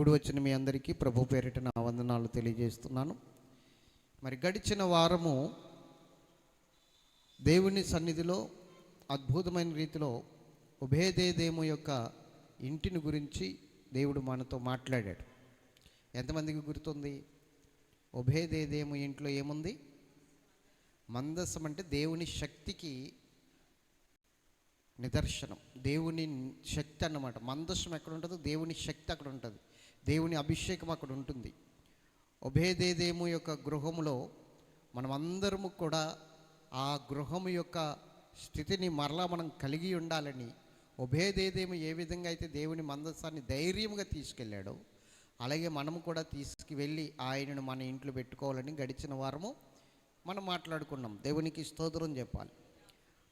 గుడి వచ్చిన మీ అందరికీ ప్రభు పేరిట నా వందనాలు తెలియజేస్తున్నాను. మరి గడిచిన వారము దేవుని సన్నిధిలో అద్భుతమైన రీతిలో ఉభయదేదేము యొక్క ఇంటిని గురించి దేవుడు మనతో మాట్లాడాడు. ఎంతమందికి గుర్తుంది? ఉభయదేదేము ఇంట్లో ఏముంది? మందసం అంటే దేవుని శక్తికి నిదర్శనం. దేవుని శక్తి అన్నమాట. మందస్సం ఎక్కడ ఉంటుందో? దేవుని శక్తి అక్కడ ఉంటుంది. దేవుని అభిషేకం అక్కడ ఉంటుంది. ఉభయదేదేము యొక్క గృహములో మనమందరము కూడా ఆ గృహము యొక్క స్థితిని మరలా మనం కలిగి ఉండాలని ఉభయదేదేము ఏ విధంగా అయితే దేవుని మందస్సాన్ని ధైర్యంగా తీసుకెళ్ళాడో అలాగే మనము కూడా తీసుకువెళ్ళి ఆయనను మన ఇంట్లో పెట్టుకోవాలని గడిచిన వారము మనం మాట్లాడుకున్నాం. దేవునికి స్తోత్రం చెప్పాలి.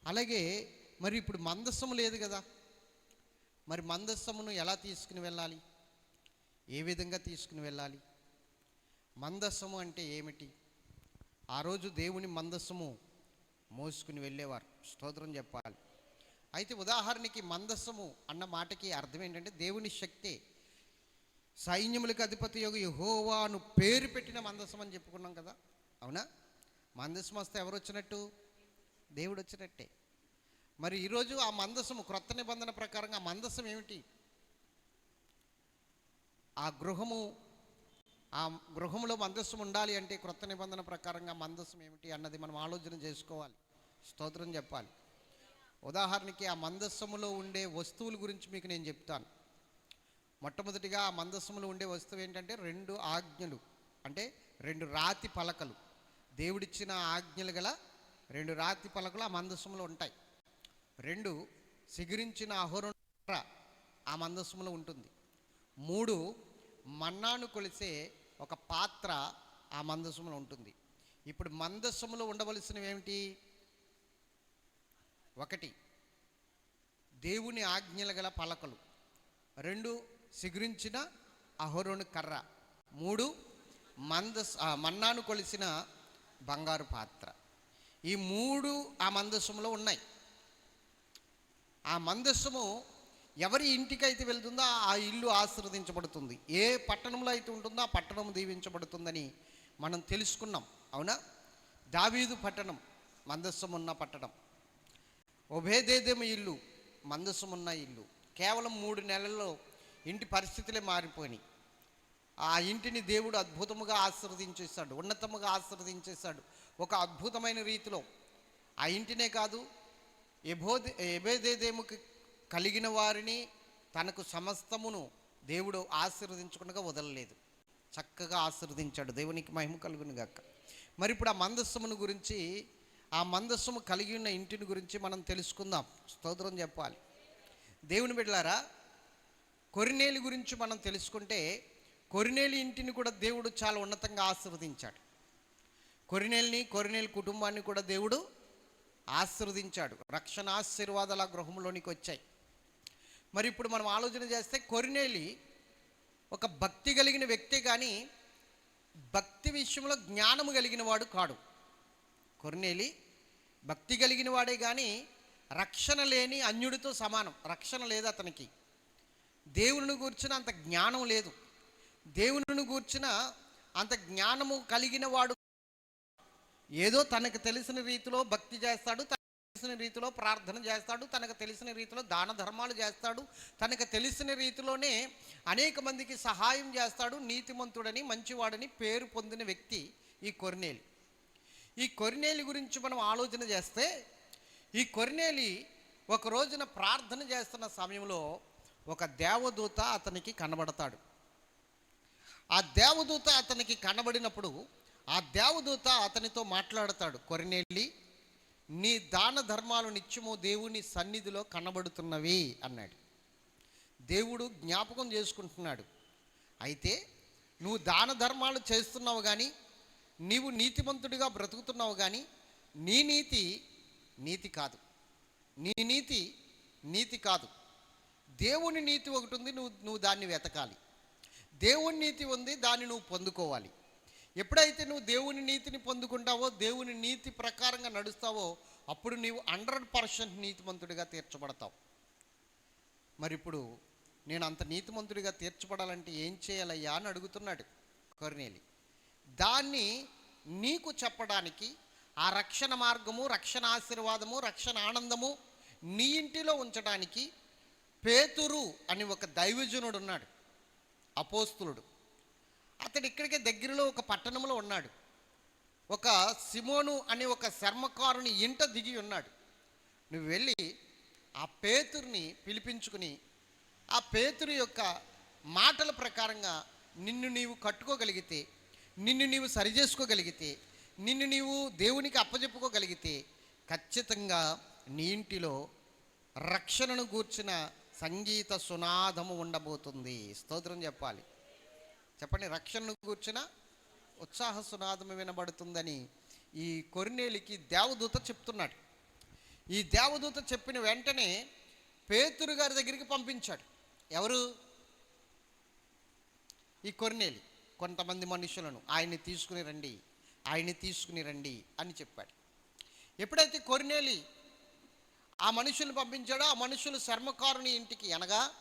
అలాగే మరి ఇప్పుడు మందస్సము లేదు కదా. మరి మందస్సమును ఎలా తీసుకుని వెళ్ళాలి? ఏ విధంగా తీసుకుని వెళ్ళాలి? మందస్సము అంటే ఏమిటి? ఆ రోజు దేవుని మందస్సము మోసుకుని వెళ్ళేవారు. స్తోత్రం చెప్పాలి. అయితే ఉదాహరణకి మందస్సము అన్న మాటకి అర్థం ఏంటంటే దేవుని శక్తే సైన్యములకు అధిపతి యొక్క యహోవాను పేరు పెట్టిన మందస్సం అని చెప్పుకున్నాం కదా. అవునా? మందస్సం వస్తే ఎవరు వచ్చినట్టు? దేవుడు వచ్చినట్టే. మరి ఈరోజు ఆ మందస్సము క్రొత్త నిబంధన ప్రకారంగా ఆ మందస్సం ఏమిటి? ఆ గృహము ఆ గృహంలో మందస్సు ఉండాలి అంటే క్రొత్త నిబంధన ప్రకారంగా మందస్సు ఏమిటి అన్నది మనం ఆలోచన చేసుకోవాలి. స్తోత్రం చెప్పాలి. ఉదాహరణకి ఆ మందస్సములో ఉండే వస్తువుల గురించి మీకు నేను చెప్తాను. మొట్టమొదటిగా ఆ మందస్సములో ఉండే వస్తువు ఏంటంటే రెండు ఆజ్ఞలు అంటే రెండు రాతి పలకలు. దేవుడిచ్చిన ఆజ్ఞలు గల రెండు రాతి పలకలు ఆ మందస్సములో ఉంటాయి. రెండు సిగురించిన అహోరం ఆ మందస్సములో ఉంటుంది. మూడు మన్నాను కొలిసే ఒక పాత్ర ఆ మందస్సములో ఉంటుంది. ఇప్పుడు మందస్సములో ఉండవలసినవి ఏమిటి? ఒకటి దేవుని ఆజ్ఞలు గల పలకలు. రెండు సిగురించిన అహోరోను కర్ర. మూడు మందస్ ఆ మన్నాను కొలిసిన బంగారు పాత్ర. ఈ మూడు ఆ మందస్సులో ఉన్నాయి. ఆ మందస్సుము ఎవరి ఇంటికి అయితే వెళ్తుందో ఆ ఇల్లు ఆశీర్వదించబడుతుంది. ఏ పట్టణంలో అయితే ఉంటుందో ఆ పట్టణం దీవించబడుతుందని మనం తెలుసుకున్నాం. అవునా? దావీదు పట్టణం మందస్సం ఉన్న పట్టణం. ఉభయదేదేమ ఇల్లు మందస్సం ఉన్న ఇల్లు. కేవలం మూడు నెలల్లో ఇంటి పరిస్థితులే మారిపోయినాయి. ఆ ఇంటిని దేవుడు అద్భుతముగా ఆశీర్వదించేశాడు ఉన్నతముగా ఆశీర్వదించేశాడు. ఒక అద్భుతమైన రీతిలో. ఆ ఇంటినే కాదు ఎబోదే ఎబేదేదేముకి కలిగిన వారిని తనకు సమస్తమును దేవుడు ఆశీర్వదించకుండా వదలలేదు. చక్కగా ఆశీర్వదించాడు. దేవునికి మహిమ కలుగును గాక. మరి ఇప్పుడు ఆ మందస్సమును గురించి ఆ మందస్సము కలిగి ఉన్న ఇంటిని గురించి మనం తెలుసుకుందాం. స్తోత్రం చెప్పాలి. దేవుని బిడ్డలారా కొరినేలి గురించి మనం తెలుసుకుంటే కొరినేలి ఇంటిని కూడా దేవుడు చాలా ఉన్నతంగా ఆశీర్వదించాడు. కొరినేలిని కొరినేలి కుటుంబాన్ని కూడా దేవుడు ఆశీర్వదించాడు. రక్షణ ఆశీర్వాదాల గృహంలోనికి వచ్చాయి. మరి ఇప్పుడు మనం ఆలోచన చేస్తే కొరినేలి ఒక భక్తి కలిగిన వ్యక్తి కానీ భక్తి విషయంలో జ్ఞానము కలిగిన వాడు కాడు. కొరినేలి భక్తి కలిగిన వాడే కానీ రక్షణ లేని అన్యుడితో సమానం. రక్షణ లేదు అతనికి. దేవుని గూర్చిన అంత జ్ఞానం లేదు. దేవుని గూర్చిన అంత జ్ఞానము కలిగిన వాడు. ఏదో తనకు తెలిసిన రీతిలో భక్తి చేస్తాడు తెలిసిన రీతిలో ప్రార్థన చేస్తాడు తనకు తెలిసిన రీతిలో దాన ధర్మాలు చేస్తాడు తనకు తెలిసిన రీతిలోనే అనేక మందికి సహాయం చేస్తాడు నీతిమంతుడని మంచివాడని పేరు పొందిన వ్యక్తి ఈ కొరినేలి. ఈ కొరినేలి గురించి మనం ఆలోచన చేస్తే ఈ కొరినేలి ఒక రోజున ప్రార్థన చేస్తున్న సమయంలో ఒక దేవదూత అతనికి కనబడతాడు. ఆ దేవదూత అతనికి కనబడినప్పుడు ఆ దేవదూత అతనితో మాట్లాడతాడు కొరినేలి నీ దాన ధర్మాలు నిత్యము దేవుని సన్నిధిలో కనబడుతున్నవి అన్నాడు. దేవుడు జ్ఞాపకం చేసుకుంటున్నాడు. అయితే నువ్వు దాన ధర్మాలు చేస్తున్నావు కానీ నీవు నీతిమంతుడిగా బ్రతుకుతున్నావు కానీ నీ నీతి నీతి కాదు. నీ నీతి నీతి కాదు. దేవుని నీతి ఒకటి ఉంది నువ్వు నువ్వు దాన్ని వెతకాలి. దేవుని నీతి ఉంది దాన్ని నువ్వు పొందుకోవాలి. ఎప్పుడైతే నువ్వు దేవుని నీతిని పొందుకుంటావో దేవుని నీతి ప్రకారంగా నడుస్తావో అప్పుడు నీవు హండ్రెడ్ పర్సెంట్ నీతిమంతుడిగా తీర్చబడతావు. మరి ఇప్పుడు నేను అంత నీతిమంతుడిగా తీర్చబడాలంటే ఏం చేయాలయ్యా అని అడుగుతున్నాడు కొర్నేలి. దాన్ని నీకు చెప్పడానికి ఆ రక్షణ మార్గము రక్షణ ఆశీర్వాదము రక్షణ ఆనందము నీ ఇంటిలో ఉంచడానికి పేతురు అని ఒక దైవజనుడు ఉన్నాడు అపోస్తులుడు. అతడు ఇక్కడికే దగ్గరలో ఒక పట్టణంలో ఉన్నాడు. ఒక సిమోను అనే ఒక శర్మకారుని ఇంట దిగి ఉన్నాడు. నువ్వు వెళ్ళి ఆ పేతుర్ని పిలిపించుకుని ఆ పేతురు యొక్క మాటల ప్రకారంగా నిన్ను నీవు కట్టుకోగలిగితే నిన్ను నీవు సరిచేసుకోగలిగితే నిన్ను నీవు దేవునికి అప్పజెప్పుకోగలిగితే ఖచ్చితంగా నీ ఇంటిలో రక్షణను గూర్చిన సంగీత సునాదము ఉండబోతుంది. స్తోత్రం చెప్పాలి. చెప్పండి రక్షణను కూర్చిన ఉత్సాహ సునాదం వినబడుతుందని ఈ కొరినేలికి దేవదూత చెప్తున్నాడు. ఈ దేవదూత చెప్పిన వెంటనే పేతురు గారి దగ్గరికి పంపించాడు. ఎవరు? ఈ కొరినేలి. కొంతమంది మనుషులను ఆయన్ని తీసుకుని రండి ఆయన్ని తీసుకుని రండి అని చెప్పాడు. ఎప్పుడైతే కొరినేలి ఆ మనుషుల్ని పంపించాడో ఆ మనుషులు శర్మకారుని ఇంటికి అనగా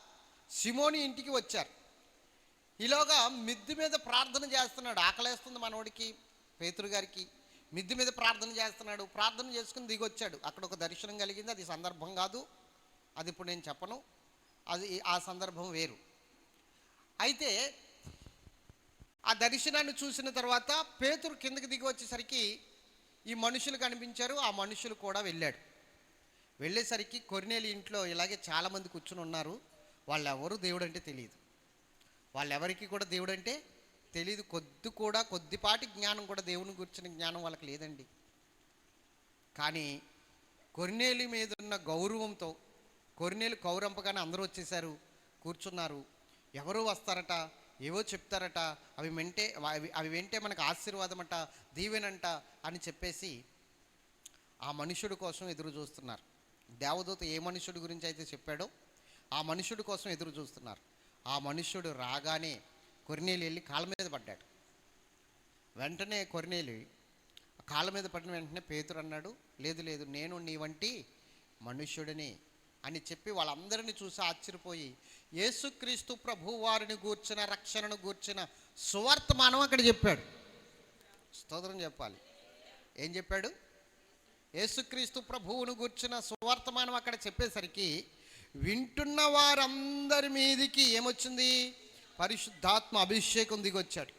సిమోని ఇంటికి వచ్చారు. ఈలోగా మిద్ది మీద ప్రార్థన చేస్తున్నాడు. ఆకలేస్తుంది మనోడికి పేతురు గారికి. మిద్ది మీద ప్రార్థన చేస్తున్నాడు. ప్రార్థన చేసుకుని దిగొచ్చాడు. అక్కడ ఒక దర్శనం కలిగింది. అది సందర్భం కాదు. అది ఇప్పుడు నేను చెప్పను. అది ఆ సందర్భం వేరు. అయితే ఆ దర్శనాన్ని చూసిన తర్వాత పేతురు కిందకి దిగి వచ్చేసరికి ఈ మనుషులు కనిపించారు. ఆ మనుషులు కూడా వెళ్ళాడు. వెళ్ళేసరికి కొరినేలి ఇంట్లో ఇలాగే చాలామంది కూర్చుని ఉన్నారు. వాళ్ళు ఎవరు దేవుడు అంటే తెలియదు. వాళ్ళెవరికి కూడా దేవుడు అంటే తెలియదు కొద్ది కూడా కొద్దిపాటి జ్ఞానం కూడా దేవుని గురించిన జ్ఞానం వాళ్ళకి లేదండి. కానీ కొరినేలి మీద ఉన్న గౌరవంతో కొరినేలు కౌరంపగానే అందరూ వచ్చేసారు కూర్చున్నారు. ఎవరు వస్తారట ఏవో చెప్తారట అవి వెంటే అవి అవి వెంటే మనకు ఆశీర్వాదమట దీవెనంట అని చెప్పేసి ఆ మనుషుడి కోసం ఎదురు చూస్తున్నారు. దేవదూత ఏ మనుషుడి గురించి అయితే చెప్పాడో ఆ మనుషుడి కోసం ఎదురు చూస్తున్నారు. ఆ మనుష్యుడు రాగానే కొరినేలు వెళ్ళి కాళ్ళ మీద పడ్డాడు. వెంటనే కొరినేలు కాళ్ళ మీద పడిన వెంటనే పేతురు అన్నాడు లేదు లేదు నేను నీ వంటి మనుష్యుడిని అని చెప్పి వాళ్ళందరినీ చూసి ఆశ్చర్యపోయి యేసుక్రీస్తు ప్రభు వారిని గూర్చిన రక్షణను గూర్చిన సువర్తమానం అక్కడ చెప్పాడు. స్తోత్రం చెప్పాలి. ఏం చెప్పాడు? యేసుక్రీస్తు ప్రభువును గూర్చిన సువర్తమానం అక్కడ చెప్పేసరికి వింటున్న వారందరి మీదికి ఏమొచ్చింది? పరిశుద్ధాత్మ అభిషేకం దిగొచ్చాడు.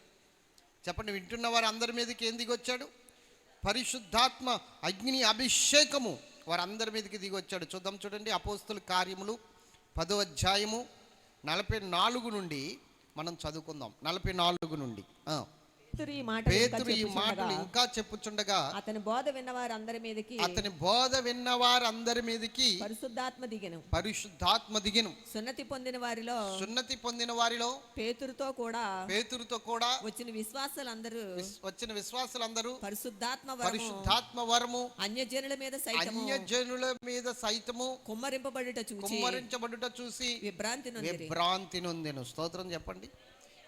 చెప్పండి వింటున్న వారందరి మీదకి ఏం దిగొచ్చాడు? పరిశుద్ధాత్మ అగ్ని అభిషేకము వారందరి మీదకి దిగొచ్చాడు. చూద్దాం చూడండి అపోస్తుల కార్యములు పదో అధ్యాయము నలభై నాలుగు నుండి మనం చదువుకుందాం. నలభై నాలుగు నుండి. పేతురు ఈ మాటలు ఇంకా పేతురు ఈ చెప్పుచుండగా, మాటలు ఇంకా చెప్పుచుండగా అతని బోధ విన్న వారందరి మీదకి అతని బోధ విన్న వారందరి మీదకి పరిశుద్ధాత్మ దిగెను. పరిశుద్ధాత్మ దిగిను. సున్నతి పొందిన వారిలో సున్నతి పొందిన వారిలో పేతురుతో కూడా పేతురుతో కూడా వచ్చిన విశ్వాసాలందరూ విస్- వచ్చిన విశ్వాసులందరూ పరిశుద్ధాత్మ వరము పరిశుద్ధాత్మ వరము అన్యజనుల మీద సైతము అన్యజనుల మీద సైతము కుమ్మరింపబడుట చూచి కుమ్మరించబడుట చూసి విభ్రాంతి నొందిరి. విభ్రాంతి నొందెను. స్తోత్రం చెప్పండి.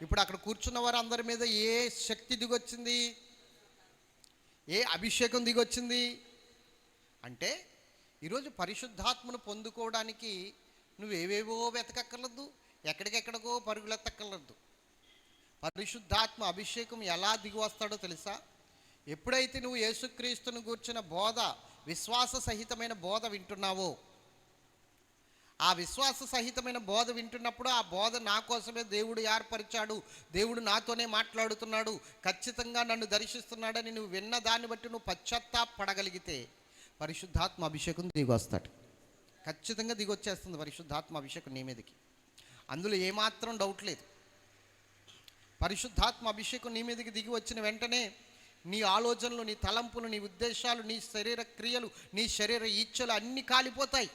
ఇప్పుడు అక్కడ కూర్చున్న వారు అందరి మీద ఏ శక్తి దిగొచ్చింది? ఏ అభిషేకం దిగొచ్చింది? అంటే ఈరోజు పరిశుద్ధాత్మను పొందుకోవడానికి నువ్వేవేవో వెతకక్కర్లేదు ఎక్కడికెక్కడికో పరుగులెత్తక్కర్లేదు. పరిశుద్ధాత్మ అభిషేకం ఎలా దిగి వస్తాడో తెలుసా? ఎప్పుడైతే నువ్వు యేసుక్రీస్తును గూర్చిన బోధ విశ్వాస సహితమైన బోధ వింటున్నావో ఆ విశ్వాస సహితమైన బోధ వింటున్నప్పుడు ఆ బోధ నా కోసమే దేవుడు ఏర్పరిచాడు. దేవుడు నాతోనే మాట్లాడుతున్నాడు. ఖచ్చితంగా నన్ను దర్శిస్తున్నాడని నువ్వు విన్న దాన్ని బట్టి నువ్వు పశ్చాత్తాపడగలిగితే పరిశుద్ధాత్మ అభిషేకం దిగొస్తాడు ఖచ్చితంగా దిగొచ్చేస్తుంది పరిశుద్ధాత్మ అభిషేకం నీ మీదకి. అందులో ఏమాత్రం డౌట్ లేదు. పరిశుద్ధాత్మ అభిషేకం నీ మీదకి దిగి వచ్చిన వెంటనే నీ ఆలోచనలు నీ తలంపులు నీ ఉద్దేశాలు నీ శరీర క్రియలు నీ శరీర ఇచ్చలు అన్నీ కాలిపోతాయి.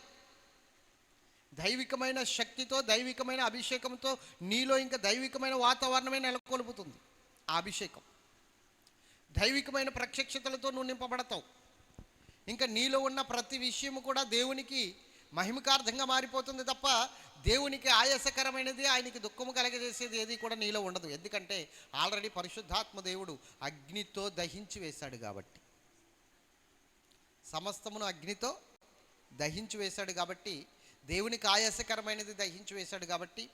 దైవికమైన శక్తితో దైవికమైన అభిషేకంతో నీలో ఇంకా దైవికమైన వాతావరణమే నెలకొల్పుతుంది. ఆ అభిషేకం. దైవికమైన ప్రత్యక్షతలతో నువ్వు నింపబడతావు. ఇంకా నీలో ఉన్న ప్రతి విషయము కూడా దేవునికి మహిమకార్థంగా మారిపోతుంది తప్ప దేవునికి ఆయాసకరమైనది ఆయనకి దుఃఖము కలగజేసేది ఏది కూడా నీలో ఉండదు. ఎందుకంటే ఆల్రెడీ పరిశుద్ధాత్మ దేవుడు అగ్నితో దహించి వేశాడు కాబట్టి. సమస్తమును అగ్నితో దహించి వేశాడు కాబట్టి దేవునికి ఆయాసకరమైనది దహించి వేశాడు కాబట్టి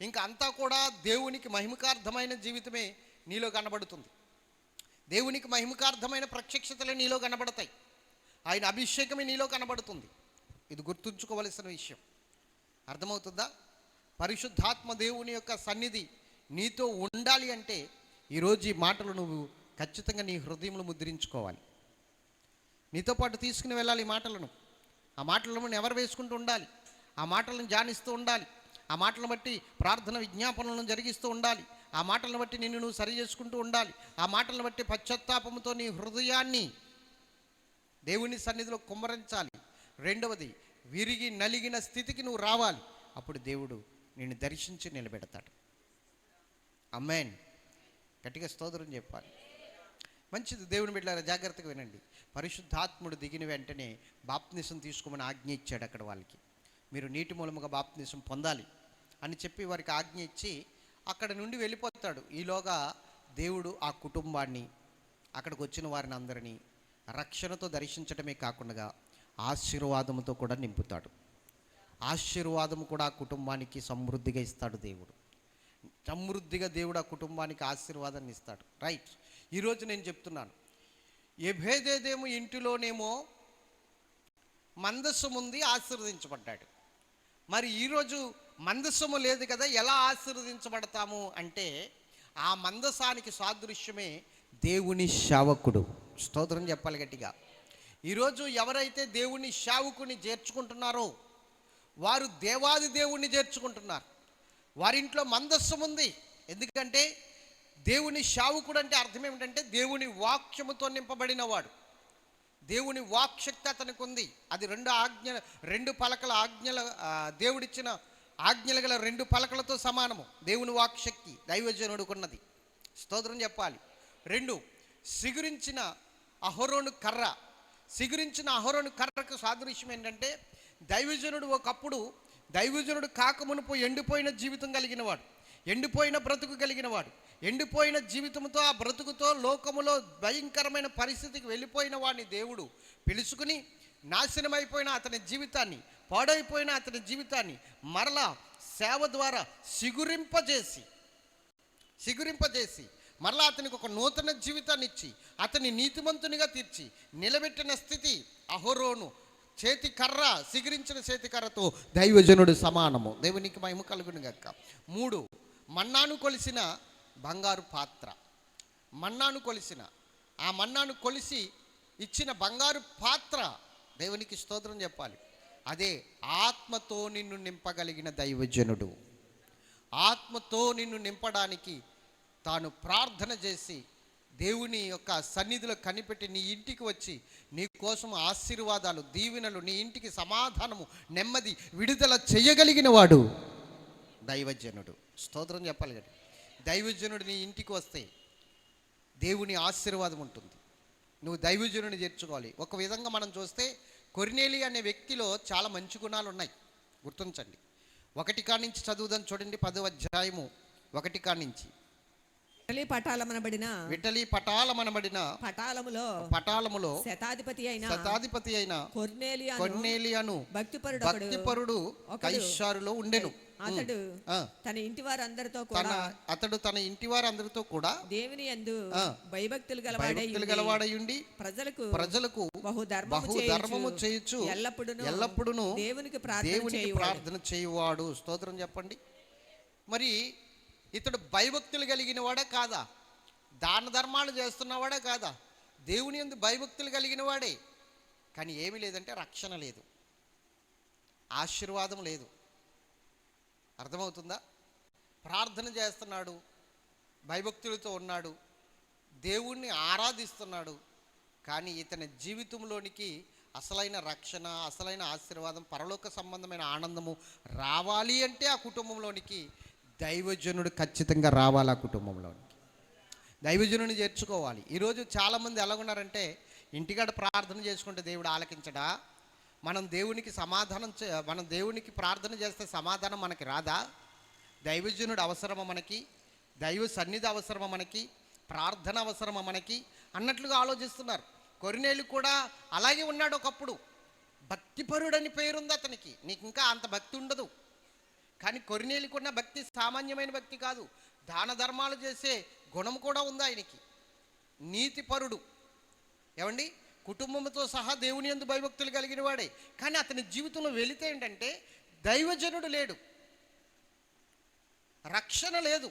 ఇంకా అంతా కూడా దేవునికి మహిమకార్థమైన జీవితమే నీలో కనబడుతుంది. దేవునికి మహిమకార్థమైన ప్రత్యక్షతలే నీలో కనబడతాయి. ఆయన అభిషేకమే నీలో కనబడుతుంది. ఇది గుర్తుంచుకోవలసిన విషయం. అర్థమవుతుందా? పరిశుద్ధాత్మ దేవుని యొక్క సన్నిధి నీతో ఉండాలి అంటే ఈరోజు ఈ మాటలు నువ్వు ఖచ్చితంగా నీ హృదయంలో ముద్రించుకోవాలి. నీతో పాటు తీసుకుని వెళ్ళాలి ఈ మాటలను. ఆ మాటలను ఎవరు వేసుకుంటూ ఉండాలి? ఆ మాటలను ధ్యానిస్తూ ఉండాలి. ఆ మాటలను బట్టి ప్రార్థన విజ్ఞాపనలను జరిగిస్తూ ఉండాలి. ఆ మాటలను బట్టి నిన్ను నువ్వు సరి చేసుకుంటూ ఉండాలి. ఆ మాటలను బట్టి పశ్చాత్తాపంతో నీ హృదయాన్ని దేవుని సన్నిధిలో కుమ్మరించాలి. రెండవది విరిగి నలిగిన స్థితికి నువ్వు రావాలి. అప్పుడు దేవుడు నిన్ను దర్శించి నిలబెడతాడు. అమ్మేన్ గట్టిగా స్తోత్రం చెప్పాలి. మంచిది దేవుని బిడ్డారా జాగ్రత్తగా వినండి. పరిశుద్ధాత్ముడు దిగిన వెంటనే బాప్నిసం తీసుకోమని ఆజ్ఞ ఇచ్చాడు అక్కడ వాళ్ళకి. మీరు నీటి మూలముగా బాప్తిసం పొందాలి అని చెప్పి వారికి ఆజ్ఞ ఇచ్చి అక్కడ నుండి వెళ్ళిపోతాడు. ఈలోగా దేవుడు ఆ కుటుంబాన్ని అక్కడికి వచ్చిన వారిని అందరినీ రక్షణతో దర్శించడమే కాకుండా ఆశీర్వాదముతో కూడా నింపుతాడు. ఆశీర్వాదము కూడా ఆ కుటుంబానికి సమృద్ధిగా ఇస్తాడు దేవుడు. సమృద్ధిగా దేవుడు ఆ కుటుంబానికి ఆశీర్వాదాన్ని ఇస్తాడు. రైట్. ఈరోజు నేను చెప్తున్నాను. ఎభేదేదేమో ఇంటిలోనేమో మందస్సు ఉంది ఆశీర్వదించబడ్డాడు. మరి ఈరోజు మందస్సము లేదు కదా ఎలా ఆశీర్వదించబడతాము అంటే ఆ మందసానికి సాదృశ్యమే దేవుని శావకుడు. స్తోత్రం చెప్పాలి గట్టిగా. ఈరోజు ఎవరైతే దేవుని శావకుని చేర్చుకుంటున్నారో వారు దేవాది దేవుణ్ణి చేర్చుకుంటున్నారు. వారింట్లో మందస్సం ఉంది. ఎందుకంటే దేవుని శావుకుడు అంటే అర్థం ఏమిటంటే దేవుని వాక్యముతో నింపబడినవాడు. దేవుని వాక్శక్తి అతనికి ఉంది అది రెండు ఆజ్ఞ రెండు పలకల ఆజ్ఞల దేవుడిచ్చిన ఆజ్ఞలు గల రెండు పలకలతో సమానము. దేవుని వాక్శక్తి దైవజనుడుకున్నది. స్తోత్రం చెప్పాలి. రెండు సిగురించిన అహరోను కర్ర. సిగురించిన అహరోను కర్రకు సాదృశ్యం ఏంటంటే దైవజనుడు ఒకప్పుడు దైవజనుడు కాకమునుపు ఎండిపోయిన జీవితం కలిగిన వాడు ఎండిపోయిన బ్రతుకు కలిగిన వాడు. ఎండిపోయిన జీవితంతో ఆ బ్రతుకుతో లోకములో భయంకరమైన పరిస్థితికి వెళ్ళిపోయిన వాడిని దేవుడు పిలుచుకుని నాశనమైపోయిన అతని జీవితాన్ని పాడైపోయిన అతని జీవితాన్ని మరలా సేవ ద్వారా సిగురింపజేసి సిగురింపజేసి మరలా అతనికి ఒక నూతన జీవితాన్ని ఇచ్చి అతని నీతిమంతునిగా తీర్చి నిలబెట్టిన స్థితి అహోరోను. చేతి కర్ర సిగురించిన చేతి కర్రతో దైవజనుడు సమానము. దేవునికి మహిమ కలుగును గక్క మూడు మన్నాను కొలిసిన బంగారు పాత్ర. మన్నాను కొలిసిన ఆ మన్నాను కొలిసి ఇచ్చిన బంగారు పాత్ర దేవునికి స్తోత్రం చెప్పాలి. అదే ఆత్మతో నిన్ను నింపగలిగిన దైవజనుడు. ఆత్మతో నిన్ను నింపడానికి తాను ప్రార్థన చేసి దేవుని యొక్క సన్నిధిలో కనిపెట్టి నీ ఇంటికి వచ్చి నీ కోసం ఆశీర్వాదాలు దీవెనలు నీ ఇంటికి సమాధానము నెమ్మది విడుదల చేయగలిగిన వాడు. దైవజనుడు. స్తోత్రం చెప్పాలి కదా. దైవజనుడు నీ ఇంటికి వస్తే దేవుని ఆశీర్వాదం ఉంటుంది. నువ్వు దైవజనుని చేర్చుకోవాలి. ఒక విధంగా మనం చూస్తే కొరినేలి అనే వ్యక్తిలో చాలా మంచి గుణాలు ఉన్నాయి. గుర్తించండి. ఒకటి కాడి నుంచి చదువుదాం చూడండి పదో అధ్యాయము. ఒకటి కాడి ఇటలీ పటాలమనబడిన విటలి పటాలమనబడిన పటాలములో పటాలములో శతాధిపతి అయిన శతాధిపతి అయిన కొర్నేలి కొన్నేలియను భక్తిపరుడు భక్తిపరుడు కైషారులో ఉండెను. అతడు తన ఇంటి వారందరితో కూడా అతడు తన ఇంటి వారందరితో కూడా దేవుని యందు ఆ. భయభక్తులు గలవాడై గలవాడయుండి ప్రజలకు ప్రజలకు బహు ధర్మము చేయుచు ఎల్లప్పుడూ ఎల్లప్పుడును దేవునికి ప్రార్థన దేవునికి ప్రార్థన చేయువాడు. స్తోత్రం చెప్పండి. మరి ఇతడు భయభక్తులు కలిగిన వాడే కాదా? దాన ధర్మాలు చేస్తున్నవాడే కాదా? దేవుని ఎందు భయభక్తులు కలిగిన వాడే. కానీ ఏమీ లేదంటే రక్షణ లేదు. ఆశీర్వాదం లేదు. అర్థమవుతుందా? ప్రార్థన చేస్తున్నాడు. భయభక్తులతో ఉన్నాడు. దేవుణ్ణి ఆరాధిస్తున్నాడు. కానీ ఇతని జీవితంలోనికి అసలైన రక్షణ అసలైన ఆశీర్వాదం పరలోక సంబంధమైన ఆనందము రావాలి అంటే ఆ కుటుంబంలోనికి దైవజనుడు ఖచ్చితంగా రావాలి ఆ కుటుంబంలోనికి. దైవజనుని చేర్చుకోవాలి. ఈరోజు చాలామంది ఎలాగున్నారంటే ఇంటికాడ ప్రార్థన చేసుకుంటే దేవుడు ఆలకించడా? మనం దేవునికి సమాధానం మనం దేవునికి ప్రార్థన చేస్తే సమాధానం మనకి రాదా? దైవజనుడు అవసరమా మనకి? దైవ సన్నిధి అవసరమా మనకి? ప్రార్థన అవసరమా మనకి? అన్నట్లుగా ఆలోచిస్తున్నారు. కొరినేలు కూడా అలాగే ఉన్నాడు ఒకప్పుడు. భక్తిపరుడని పేరుంది అతనికి. నీకు ఇంకా అంత భక్తి ఉండదు. కానీ కొరినేలికున్న భక్తి సామాన్యమైన భక్తి కాదు. దాన ధర్మాలు చేసే గుణం కూడా ఉంది ఆయనకి. నీతిపరుడు ఏమండి? కుటుంబంతో సహా దేవుని ఎందు భయభక్తులు కలిగిన వాడే. కానీ అతని జీవితంలో వెళితే ఏంటంటే దైవజనుడు లేడు. రక్షణ లేదు.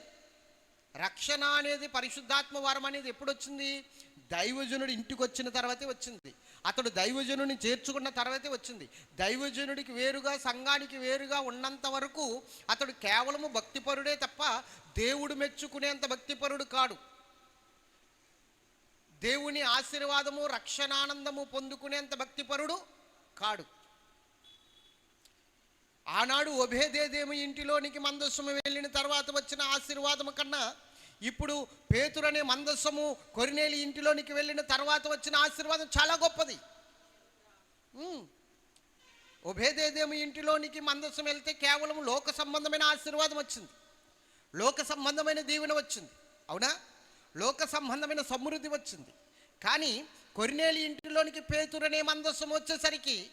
రక్షణ అనేది పరిశుద్ధాత్మ వరం అనేది ఎప్పుడు వచ్చింది దైవజనుడు ఇంటికి వచ్చిన తర్వాతే వచ్చింది. అతడు దైవజనుడిని చేర్చుకున్న తర్వాతే వచ్చింది. దైవజనుడికి వేరుగా సంఘానికి వేరుగా ఉన్నంత వరకు అతడు కేవలము భక్తిపరుడే తప్ప దేవుడు మెచ్చుకునేంత భక్తిపరుడు కాడు. దేవుని ఆశీర్వాదము రక్షణానందము పొందుకునేంత భక్తిపరుడు కాడు. ఆనాడు ఒభేదేదేమి ఇంటిలోనికి మందస్సము వెళ్ళిన తర్వాత వచ్చిన ఆశీర్వాదము కన్నా ఇప్పుడు పేతురనే మందస్సము కొరినేలి ఇంటిలోనికి వెళ్ళిన తర్వాత వచ్చిన ఆశీర్వాదం చాలా గొప్పది. ఉమ్. ఉభయదేదేమి ఇంటిలోనికి మందస్సం వెళ్తే కేవలం లోక సంబంధమైన ఆశీర్వాదం వచ్చింది. లోక సంబంధమైన దీవెన వచ్చింది. అవునా? లోక సంబంధమైన సమృద్ధి వచ్చింది. కానీ కొరినేలి ఇంటిలోనికి పేతురనే మందస్సం వచ్చేసరికి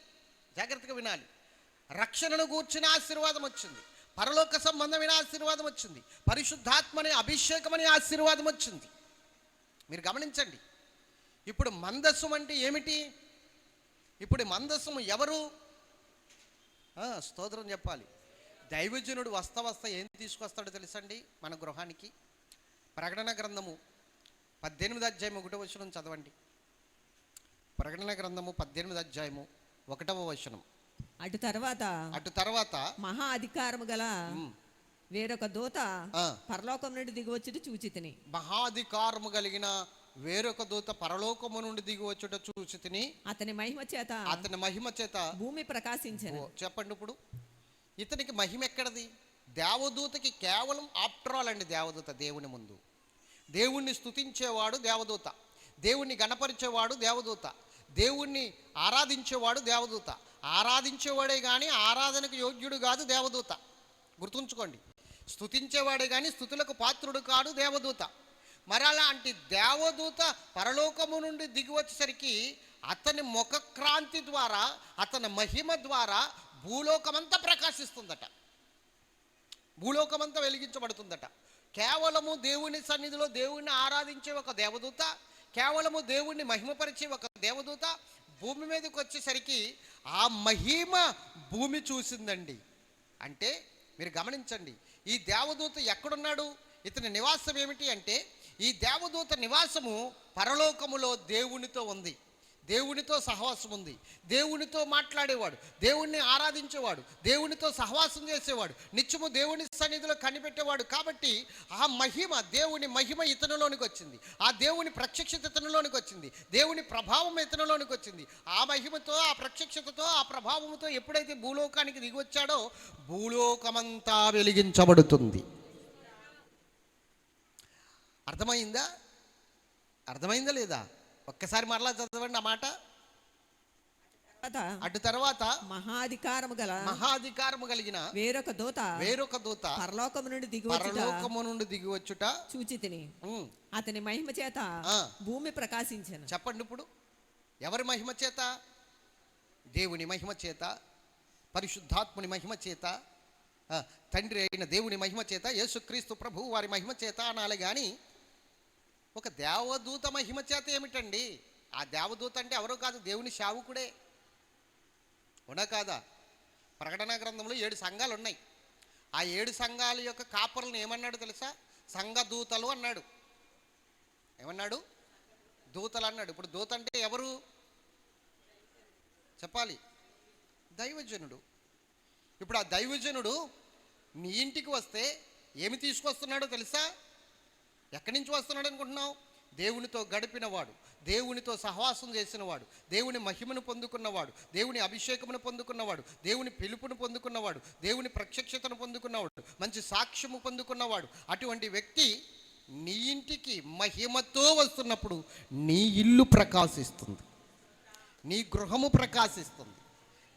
జాగ్రత్తగా వినాలి. రక్షణను గూర్చిన ఆశీర్వాదం వచ్చింది. పరలోక సంబంధమైన ఆశీర్వాదం వచ్చింది. పరిశుద్ధాత్మని అభిషేకమని ఆశీర్వాదం వచ్చింది. మీరు గమనించండి. ఇప్పుడు మందస్సు అంటే ఏమిటి? ఇప్పుడు మందస్సు ఎవరు? స్తోత్రం చెప్పాలి. దైవజనుడు వస్తా వస్తా ఏం తీసుకొస్తాడో తెలుసండి మన గృహానికి? ప్రకటన గ్రంథము పద్దెనిమిది అధ్యాయం ఒకటో వచనం చదవండి. ప్రకటన గ్రంథము పద్దెనిమిది అధ్యాయము ఒకటవ వచనం. అటు తర్వాత అటు తర్వాత మహా అధికారము గల వేరొక దూత. పరలోకం నుండి దిగివచ్చుట చూచి తిని మహాధికారము కలిగిన వేరొక దూత పరలోకము నుండి దిగి వచ్చుట చూసి తిని అతని మహిమ చేత అతని మహిమ చేత భూమి ప్రకాశించెను. చెప్పండి ఇప్పుడు. ఇతనికి మహిమ ఎక్కడది? దేవదూతకి కేవలం ఆఫ్టర్ ఆల్ అండి దేవదూత దేవుని ముందు. దేవుణ్ణి స్తుతించేవాడు దేవదూత. దేవుణ్ణి గణపరిచేవాడు దేవదూత. దేవుణ్ణి ఆరాధించేవాడు దేవదూత. ఆరాధించేవాడే కానీ ఆరాధనకు యోగ్యుడు కాదు దేవదూత. గుర్తుంచుకోండి. స్థుతించేవాడే కానీ స్థుతులకు పాత్రుడు కాడు దేవదూత. మరి అలాంటి దేవదూత పరలోకము నుండి దిగివచ్చేసరికి అతని ముఖక్రాంతి ద్వారా అతని మహిమ ద్వారా భూలోకమంతా ప్రకాశిస్తుందట. భూలోకమంతా వెలిగించబడుతుందట. కేవలము దేవుని సన్నిధిలో దేవుణ్ణి ఆరాధించే ఒక దేవదూత కేవలము దేవుణ్ణి మహిమపరిచే ఒక దేవదూత భూమి మీదకి వచ్చేసరికి ఆ మహిమ భూమి చూసిందండి. అంటే మీరు గమనించండి ఈ దేవదూత ఎక్కడున్నాడు? ఇతని నివాసం ఏమిటి అంటే ఈ దేవదూత నివాసము పరలోకములో దేవునితో ఉంది. దేవునితో సహవాసం ఉంది. దేవునితో మాట్లాడేవాడు. దేవుణ్ణి ఆరాధించేవాడు. దేవునితో సహవాసం చేసేవాడు. నిత్యము దేవుని సన్నిధిలో కనిపెట్టేవాడు కాబట్టి ఆ మహిమ దేవుని మహిమ ఇతనిలోనికి వచ్చింది. ఆ దేవుని ప్రత్యక్షత ఇతనిలోనికి వచ్చింది. దేవుని ప్రభావం ఇతనిలోనికి వచ్చింది. ఆ మహిమతో ఆ ప్రత్యక్షతతో ఆ ప్రభావంతో ఎప్పుడైతే భూలోకానికి దిగొచ్చాడో భూలోకమంతా వెలిగించబడుతుంది. అర్థమైందా? అర్థమైందా లేదా? ఒక్కసారి మరలా చదవండి ఆ మాట. అటు తర్వాత మహాధికారము గల మహాధికారము కలిగిన వేరొక దూత వేరొక దూత పరలోకము నుండి దిగివచ్చుట పరలోకము నుండి దిగి వచ్చుట చూచి తిని అతని మహిమ చేత. భూమి ప్రకాశించెను. చెప్పండి ఇప్పుడు. ఎవరి మహిమ చేత? దేవుని మహిమ చేత పరిశుద్ధాత్ముని మహిమ చేత తండ్రి అయిన దేవుని మహిమ చేత యేసుక్రీస్తు ప్రభు వారి మహిమ చేత అనాలి కానీ ఒక దేవదూత మహిమ చేత ఏమిటండి? ఆ దేవదూత అంటే ఎవరో కాదు దేవుని శావుకుడే. ఉన్నా కాదా? ప్రకటన గ్రంథంలో ఏడు సంఘాలు ఉన్నాయి. ఆ ఏడు సంఘాల యొక్క కాపరులను ఏమన్నాడు తెలుసా? సంఘ దూతలు అన్నాడు. ఏమన్నాడు? దూతలు అన్నాడు. ఇప్పుడు దూత అంటే ఎవరు? చెప్పాలి. దైవజనుడు. ఇప్పుడు ఆ దైవజనుడు నీ ఇంటికి వస్తే ఏమి తీసుకొస్తున్నాడో తెలుసా? ఎక్కడి నుంచి వస్తున్నాడు అనుకుంటున్నావు? దేవునితో గడిపినవాడు దేవునితో సహవాసం చేసినవాడు దేవుని మహిమను పొందుకున్నవాడు దేవుని అభిషేకమును పొందుకున్నవాడు దేవుని పిలుపును పొందుకున్నవాడు దేవుని ప్రత్యక్షతను పొందుకున్నవాడు మంచి సాక్ష్యము పొందుకున్నవాడు. అటువంటి వ్యక్తి నీ ఇంటికి మహిమతో వస్తున్నప్పుడు నీ ఇల్లు ప్రకాశిస్తుంది. నీ గృహము ప్రకాశిస్తుంది.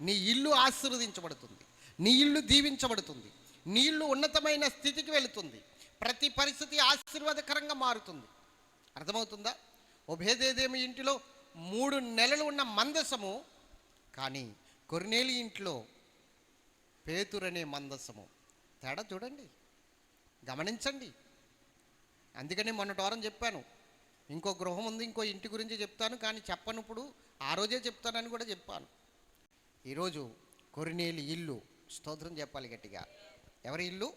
నీ ఇల్లు ఆశీర్వదించబడుతుంది. నీ ఇల్లు దీవించబడుతుంది. నీ ఇల్లు ఉన్నతమైన స్థితికి వెళుతుంది. ప్రతి పరిస్థితి ఆశీర్వాదకరంగా మారుతుంది. అర్థమవుతుందా? ఉభయదేదేమి ఇంటిలో మూడు నెలలు ఉన్న మందసము కానీ కొర్నేలి ఇంట్లో పేతురనే మందసము. తేడా చూడండి. గమనించండి. అందుకనే మొన్నటి వారం చెప్పాను. ఇంకో గృహం ఉంది ఇంకో ఇంటి గురించి చెప్తాను కానీ చెప్పనప్పుడు ఆ రోజే చెప్తానని కూడా చెప్పాను. ఈరోజు కొరినేలి ఇల్లు స్తోత్రం చెప్పాలి గట్టిగా. ఎవరి ఇల్లు?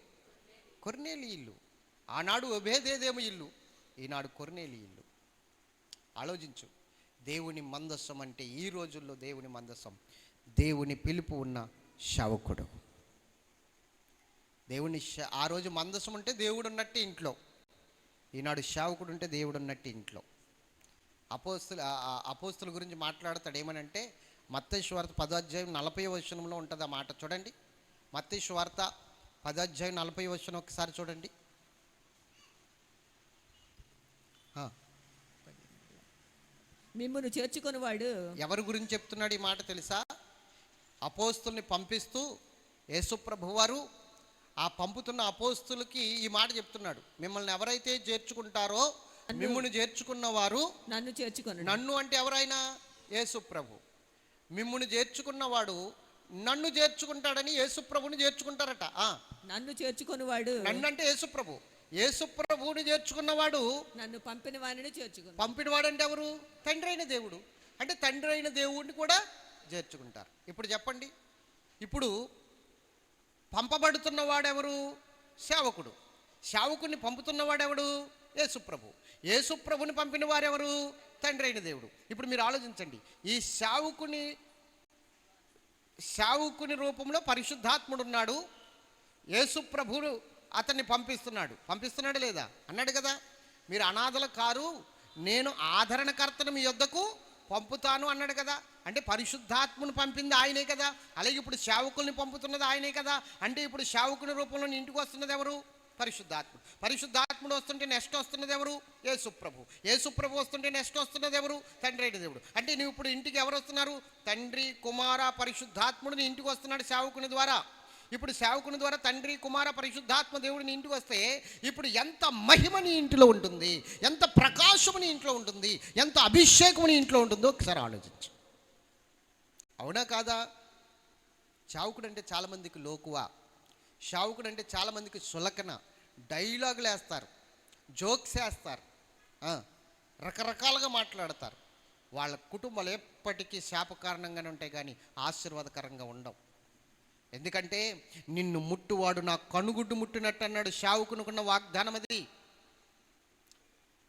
కొరినేలి ఇల్లు. ఆనాడు ఉభయదేదేమ ఇల్లు? ఈనాడు కొరనేలి ఇల్లు. ఆలోచించు. దేవుని మందస్సం అంటే ఈ రోజుల్లో దేవుని మందస్సం దేవుని పిలుపు ఉన్న శవకుడు దేవుని శ- ఆ రోజు మందస్సం ఉంటే దేవుడు ఉన్నట్టు ఇంట్లో. ఈనాడు శావకుడు ఉంటే దేవుడు ఉన్నట్టు ఇంట్లో. అపోస్తుల ఆ- అపోస్తుల గురించి మాట్లాడతాడు ఏమనంటే మత్తేశ్వార్త పదాధ్యాయం నలభై వచనంలో ఉంటుంది ఆ మాట. చూడండి. మత్తేశ్వార్త పదాధ్యాయం నలభై వచనం ఒకసారి చూడండి. ఆ, మిమ్మును చేర్చుకొనివాడు ఎవరి గురించి చెప్తున్నాడు ఈ మాట తెలుసా? అపోస్తుల్ని పంపిస్తూ యేసుప్రభు వారు ఆ పంపుతున్న అపోస్తులకి ఈ మాట చెప్తున్నాడు. మిమ్మల్ని ఎవరైతే చేర్చుకుంటారో మిమ్మల్ని చేర్చుకున్న వారు నన్ను చేర్చుకొను. నన్ను అంటే ఎవరైనా? యేసుప్రభు మిమ్ముని చేర్చుకున్నవాడు నన్ను చేర్చుకుంటాడని యేసుప్రభుని చేర్చుకుంటారట. నన్ను చేర్చుకొనివాడు నన్ను అంటే యేసుప్రభు యేసుప్రభుని చేర్చుకున్నవాడు నన్ను పంపిన వారిని చేర్చుకుని పంపినవాడు అంటే ఎవరు? తండ్రి అయిన దేవుడు. అంటే తండ్రి అయిన దేవుడిని కూడా చేర్చుకుంటారు. ఇప్పుడు చెప్పండి. ఇప్పుడు పంపబడుతున్నవాడెవరు? సేవకుడు. సేవకుని పంపుతున్నవాడెవడు? యేసుప్రభు యేసుప్రభుని పంపిన వారెవరు? తండ్రి అయిన దేవుడు. ఇప్పుడు మీరు ఆలోచించండి. ఈ సేవకుని సేవకుని రూపంలో పరిశుద్ధాత్ముడు ఉన్నాడు యేసుప్రభుడు అతన్ని పంపిస్తున్నాడు. పంపిస్తున్నాడు లేదా? అన్నాడు కదా. మీరు అనాథల కారు నేను ఆదరణకర్తను మీ యొద్దకు పంపుతాను అన్నాడు కదా. అంటే పరిశుద్ధాత్మను పంపింది ఆయనే కదా. అలాగే ఇప్పుడు సేవకుల్ని పంపుతున్నది ఆయనే కదా. అంటే ఇప్పుడు సేవకుని రూపంలో ఇంటికి వస్తున్నది ఎవరు? పరిశుద్ధాత్ముడు. పరిశుద్ధాత్ముడు వస్తుంటే నెక్స్ట్ వస్తున్నది ఎవరు? యేసుప్రభు. యేసుప్రభు వస్తుంటే నెక్స్ట్ వస్తున్నది ఎవరు? తండ్రి అయిన దేవుడు. అంటే నువ్వు ఇప్పుడు ఇంటికి ఎవరు వస్తున్నారు? తండ్రి కుమార పరిశుద్ధాత్ముడు నీ ఇంటికి వస్తున్నాడు సేవకుని ద్వారా. ఇప్పుడు సేవకుని ద్వారా తండ్రి కుమార పరిశుద్ధాత్మ దేవుడిని ఇంటికి వస్తే ఇప్పుడు ఎంత మహిమ నీ ఇంటిలో ఉంటుంది ఎంత ప్రకాశము నీ ఇంట్లో ఉంటుంది ఎంత అభిషేకం నీ ఇంట్లో ఉంటుందో ఒకసారి ఆలోచించు. అవునా కాదా? చావుకుడు అంటే చాలామందికి లోకువ షావుకుడు అంటే చాలామందికి సులకన డైలాగులు వేస్తారు జోక్స్ వేస్తారు రకరకాలుగా మాట్లాడతారు. వాళ్ళ కుటుంబాలు ఎప్పటికీ శాపకారణంగానే ఉంటాయి కానీ ఆశీర్వాదకరంగా ఉండవు. ఎందుకంటే నిన్ను ముట్టువాడు నా కనుగుడ్డు ముట్టినట్టు అన్నాడు షావుకునుకున్న వాగ్దానం అది.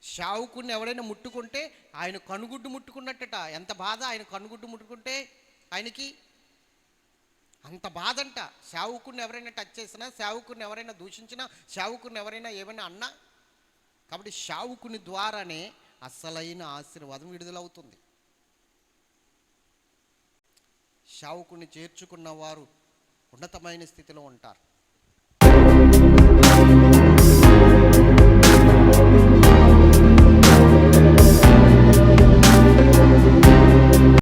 షావుకుని ఎవరైనా ముట్టుకుంటే ఆయన కనుగుడ్డు ముట్టుకున్నట్టట. ఎంత బాధ ఆయన కనుగుడ్డు ముట్టుకుంటే ఆయనకి? అంత బాధ అంట సేవకుని ఎవరైనా టచ్ చేసినా షావుకుని ఎవరైనా దూషించినా షావుకుని ఎవరైనా ఏమైనా అన్నా కాబట్టి శావుకుని ద్వారానే అసలైన ఆశీర్వాదం విడుదలవుతుంది. శావుకుని చేర్చుకున్న వారు ఉన్నతమైన స్థితిలో ఉంటారు.